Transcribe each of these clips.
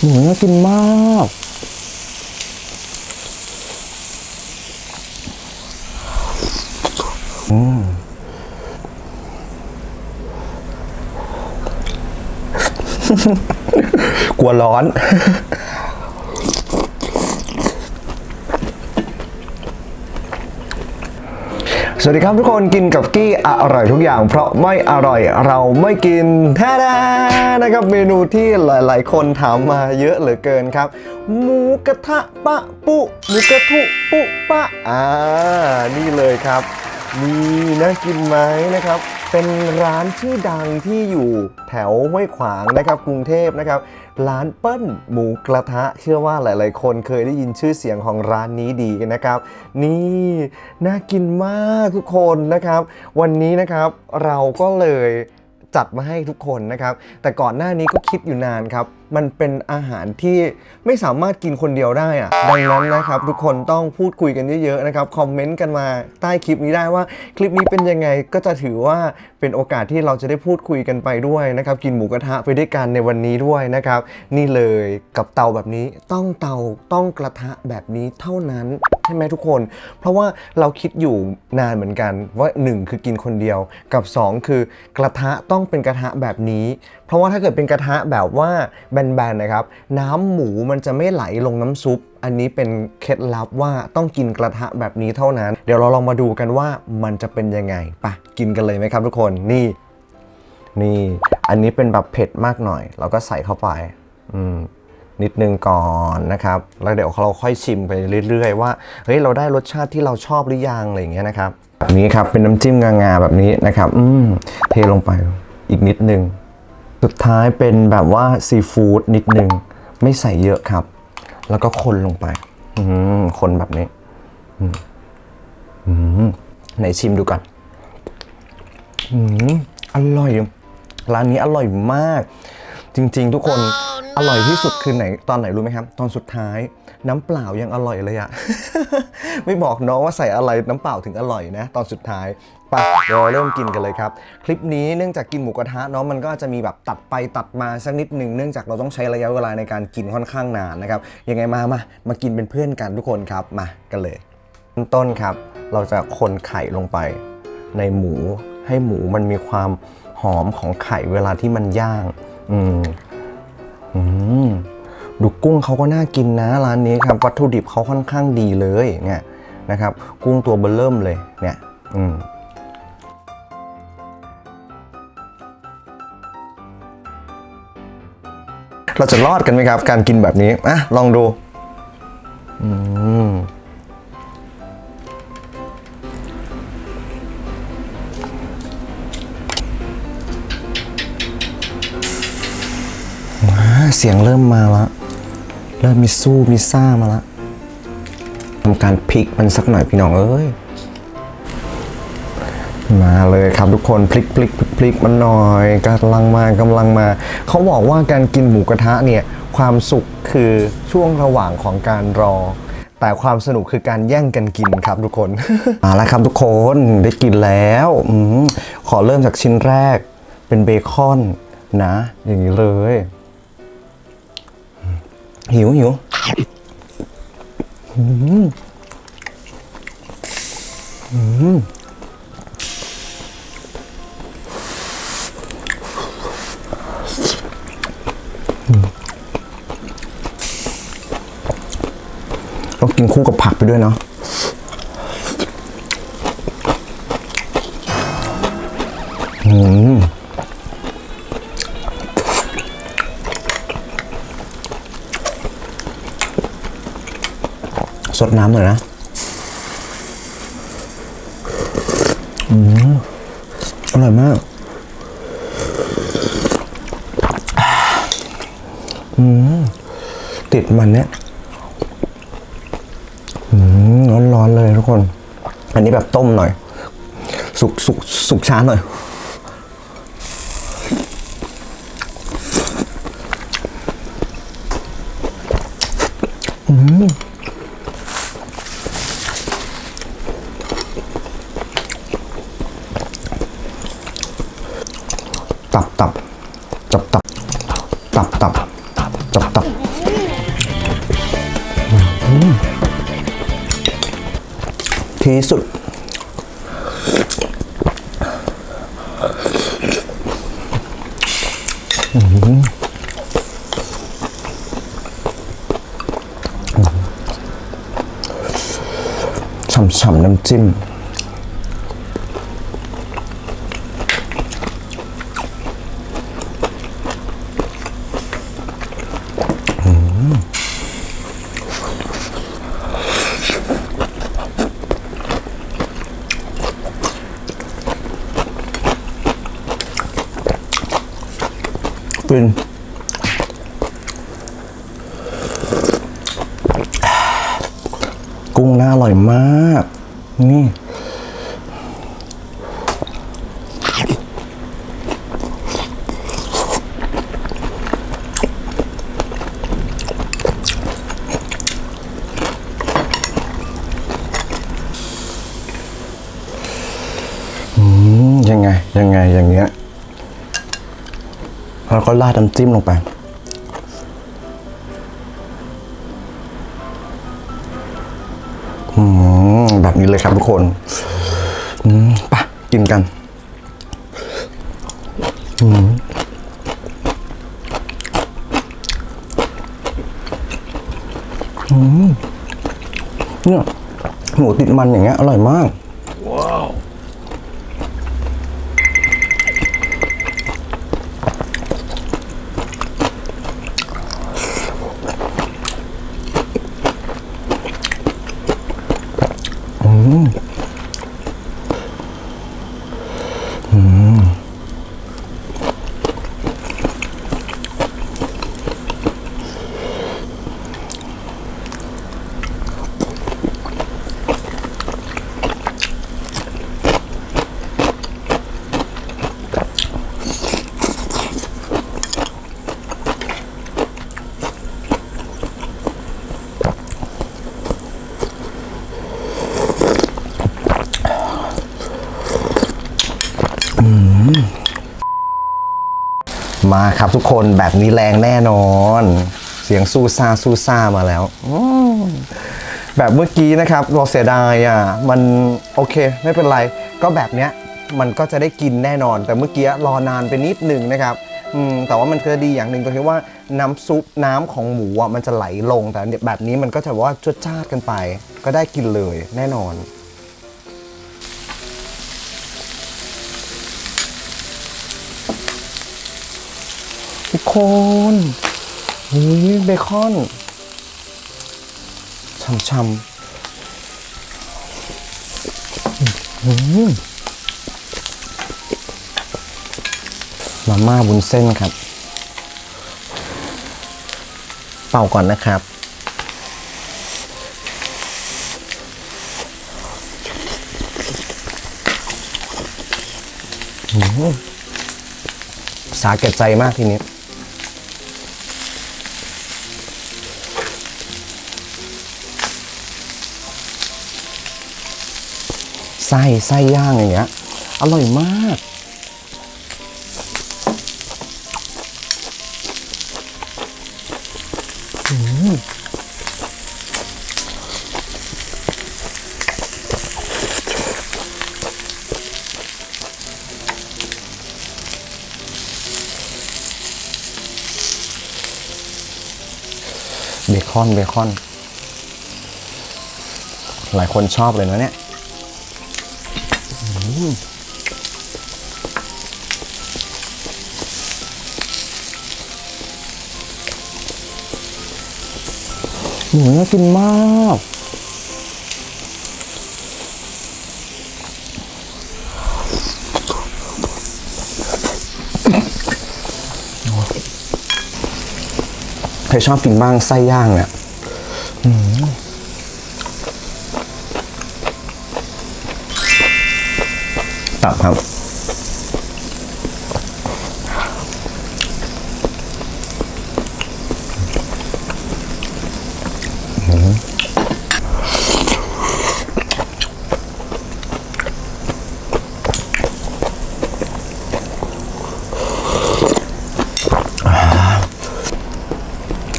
หมูน่ากินมากอืมกลัวร้อน สวัสดีครับทุกคนกินกับกี้อร่อยทุกอย่าง เพราะไม่อร่อยเราไม่กินแท้ๆนะครับเมนูที่หลาย ๆ คนถามมาเยอะเหลือเกินครับ หมูกระทะปะปุหมูกระทุปุปะอ่านี่เลยครับ นี่น่ากินไหมนะครับ เป็นร้านชื่อดังที่อยู่แถวห้วยขวางนะครับกรุงเทพนะครับ ร้านเปิ้ลหมูกระทะ เชื่อว่าหลาย ๆ คนเคยได้ยินชื่อเสียงของร้านนี้ดีนะครับ นี่น่ากินมากทุกคนนะครับ วันนี้นะครับเราก็เลยจัดมาให้ทุกคนนะครับ แต่ก่อนหน้านี้ก็คิดอยู่นานครับมันเป็นอาหารที่ไม่สามารถกินคนเดียวได้อะดังนั้นนะครับ ทุกคนต้องพูดคุยกันเยอะๆนะครับคอมเมนต์กันมาใต้คลิปนี้ได้ว่าคลิปนี้เป็นยังไงก็จะถือว่าเป็นโอกาสที่เราจะได้พูดคุยกันไปด้วยนะครับกินหมูกระทะไปด้วยกันในวันนี้ด้วยนะครับ นี่เลยกับเตาแบบนี้ต้องเตาต้องกระทะแบบนี้เท่านั้นใช่ไหมทุกคน เพราะว่าเราคิดอยู่นานเหมือนกันว่าหนึ่งคือกินคนเดียวกับสองคือกระทะต้องเป็นกระทะแบบนี้เพราะว่าถ้าเกิดเป็นกระทะแบบว่าแบนๆนะครับ น้ำหมูมันจะไม่ไหลลงน้ำซุป อันนี้เป็นเคล็ดลับว่าต้องกินกระทะแบบนี้เท่านั้น เดี๋ยวเราลองมาดูกันว่ามันจะเป็นยังไงไปะกินกันเลยไหมครับทุกคนนี่ นี่ อันนี้เป็นแบบเผ็ดมากหน่อย เราก็ใส่เข้าไป อืมนิดนึงก่อนนะครับ แล้วเดี๋ยวเราค่อยชิมไปเรื่อยๆ ว่า เฮ้ย เราได้รสชาติที่เราชอบหรือยังอะไรอย่างเงี้ยนะครับ แบบนี้ครับ เป็นน้ำจิ้มงาๆแบบนี้นะครับ อืมเทลงไปอีกนิดนึง สุดท้ายเป็นแบบว่าซีฟู้ดนิดนึง ไม่ใส่เยอะครับ แล้วก็คนลงไปคนแบบนี้ไหนชิมดูก่อนอืมอร่อย ร้านนี้อร่อยมาก จริง ๆ ทุกคน อร่อยที่สุดคือไหนตอนไหนรู้ไหมครับ ตอนสุดท้ายน้ำเปล่ายังอร่อยเลยอะไม่บอกน้องว่าใส่อะไรน้ำเปล่าถึงอร่อยนะ ตอนสุดท้ายไปะเดี๋ยวเราเริ่มกินกันเลยครับ คลิปนี้เนื่องจากกินหมูกระทะเนาะมันก็จะมีแบบตัดไปตัดมาสักนิดหนึ่งเนื่องจากเราต้องใช้ระยะเวลาในการกินค่อนข้างนานนะครับยังไงมามามากินเป็นเพื่อนกันทุกคนครับมากันเลยต้นครับ เราจะคนไข่ลงไป ในหมูให้หมูมันมีความหอมของไข่เวลาที่มันย่าง อืม ดูกุ้งเขาก็น่ากินนะร้านนี้ครับวัตถุดิบเขาค่อนข้างดีเลยเนี่ยนะครับ กุ้งตัวเบลเริ่มเลยเนี่ยอืมเราจะรอดกันไหมครับ การกินแบบนี้อะลองดูอืมเสียงเริ่มมาแล้ว เริ่มมีสู้มีซ่ามาล้วทำการพลิกมันสักหน่อยพี่น้องเอ้ยมาเลยครับทุกคนพลิกพลิกพลิกพลิกมันหน่อยกำลังมากำลังมา เขาบอกว่าการกินหมูกระทะเนี่ยความสุขคือช่วงระหว่างของการรอ แต่ความสนุกคือการแย่งกันกินครับทุกคน มาแล้วครับทุกคนได้กินแล้วอขอเริ่มจากชิ้นแรกเป็นเบคอนนะ อย่างนี้เลย หิวหิวอืมอืมต้องกินคู่กับผักไปด้วยเนาะอืม สดน้ำหน่อยนะอืมอร่อยมากอืมติดมันเนี้ยอืมร้อนๆเลยทุกคน อันนี้แบบต้มหน่อย สุกสุกสุกช้าหน่อย ตบตบที่สุด ฉ่ำๆน้ำจิ้ม ฟิน กุ้งน่าอร่อยมาก นี่ อืม ยังไง ยังไง อย่างเงี้ย แล้ว ก็ราดน้ำจิ้มลงไป แบบนี้เลยครับทุกคนปะกินกันเนี่ยหมูติดมันอย่างเงี้ยอร่อยมาก 嗯。 มาครับทุกคนแบบนี้แรงแน่นอน เสียงซูซ่าซูซ่ามาแล้วแบบเมื่อกี้นะครับเราเสียดายอะมันโอเคไม่เป็นไร ก็แบบเนี้ยมันก็จะได้กินแน่นอน แต่เมื่อกี้รอนานไปนิดหนึ่งนะครับแต่ว่ามันก็ดีอย่างหนึ่งตรงที่ว่าน้ำซุปน้ำของหมูอะมันจะไหลลงแต่แบบนี้มันก็จะว่าจดจ้าดกันไป ก็ได้กินเลยแน่นอน ทุกคนนี่เบคอนช่ำๆมาม่าบุญเส้นครับ เป่าก่อนนะครับอือหือสาแก่ใจมากทีนี้ ส้ไส้ย่างอย่างเงี้ย อร่อยมาก เบคอน เบคอน หลายคนชอบเลยนะเนี่ย หมูน่ากินมากใครชอบกินบ้างไส้ย่างเนี่ย ครับ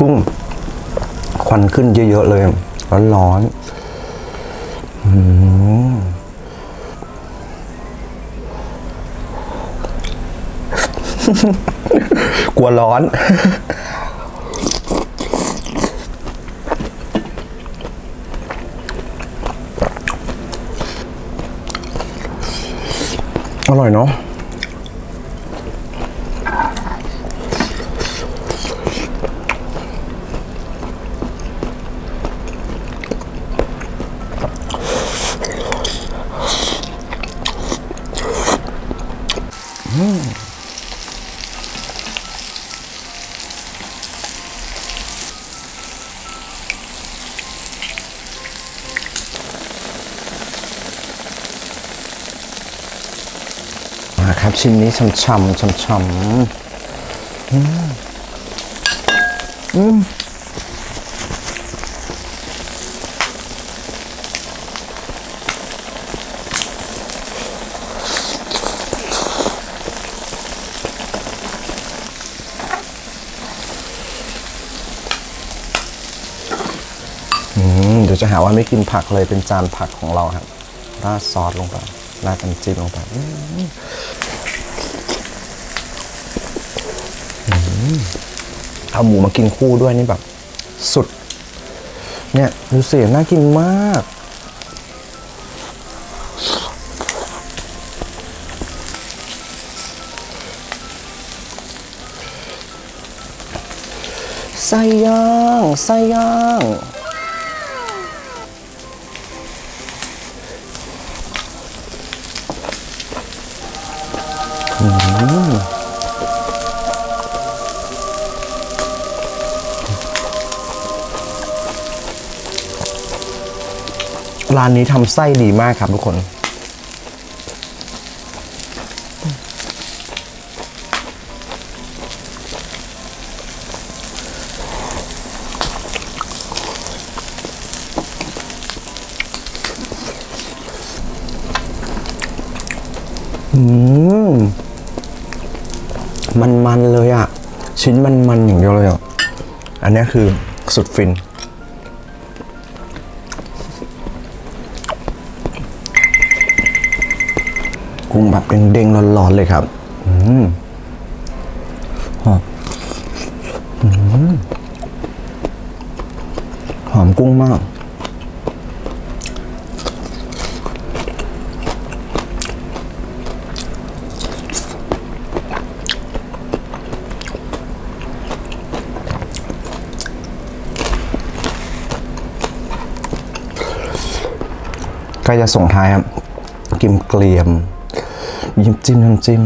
กุ้ง ควันขึ้นเยอะ ๆ เลย ร้อนๆ กลัวร้อน อร่อยเนาะ มาครับชิ้นนี้ช่ำๆช่ำๆอืมอืมอืมเดี๋ยวจะหาว่าไม่กินผักเลยเป็นจานผักของเราครับ ราดซอสลงไป ราดน้ำจิ้มลงไปอืมเอาหมูมากินคู่ด้วยนี่แบบ สุด เนี่ยดูสิน่ากินมาก ไส้ย่าง ไส้ย่าง ร้านนี้ทำไส้ดีมากครับทุกคน อืม มันๆเลยอะ่ะ ชิ้นมันๆอย่างเดียวเลยอะ อันนี้คือสุดฟิน กุ้งแบบเด้งๆร้อนๆเลยครับ อืมหอมหอมกุ้งมาก ล้จะส่งท้ายครับกิมเกลียม ยิ้มจิ้มน้ำจิ้ม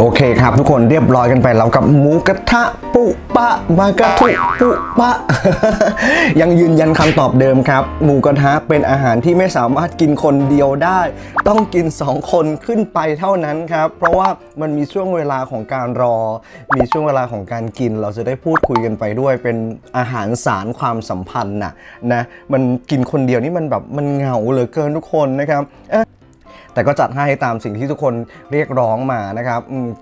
โอเคครับทุกคนเรียบร้อยกันไปแล้วกับหมูกระทะปุปะมากระทุปุปะ ยังยืนยันคำตอบเดิมครับ หมูกระทะเป็นอาหารที่ไม่สามารถกินคนเดียวได้ ต้องกิน 2 คนขึ้นไปเท่านั้นครับ เพราะว่ามันมีช่วงเวลาของการรอ มีช่วงเวลาของการกิน เราจะได้พูดคุยกันไปด้วย เป็นอาหารสารความสัมพันธ์น่ะนะมันกินคนเดียวนี่มันแบบมันเหงาเหลือเกินทุกคนนะครับ แต่ก็จัดให้ตามสิ่งที่ทุกคนเรียกร้องมานะครับ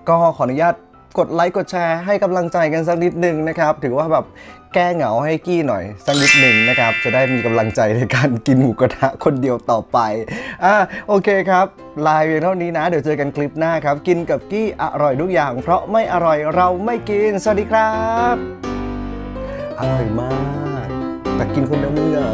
ก็ขออนุญาตกดไลค์กดแชร์ให้กำลังใจกันสักนิดหนึ่งนะครับ ถือว่าแบบแก้เหงาให้กี้หน่อยสักนิดหนึ่งนะครับ จะได้มีกำลังใจในการกินหมูกระทะคนเดียวต่อไปอะโอเคครับลาเพียงเท่านี้นะ เดี๋ยวเจอกันคลิปหน้าครับ กินกับกี้อร่อยทุกอย่าง เพราะไม่อร่อยเราไม่กิน สวัสดีครับ อร่อยมาก แต่กินคนเดียวมันเหงา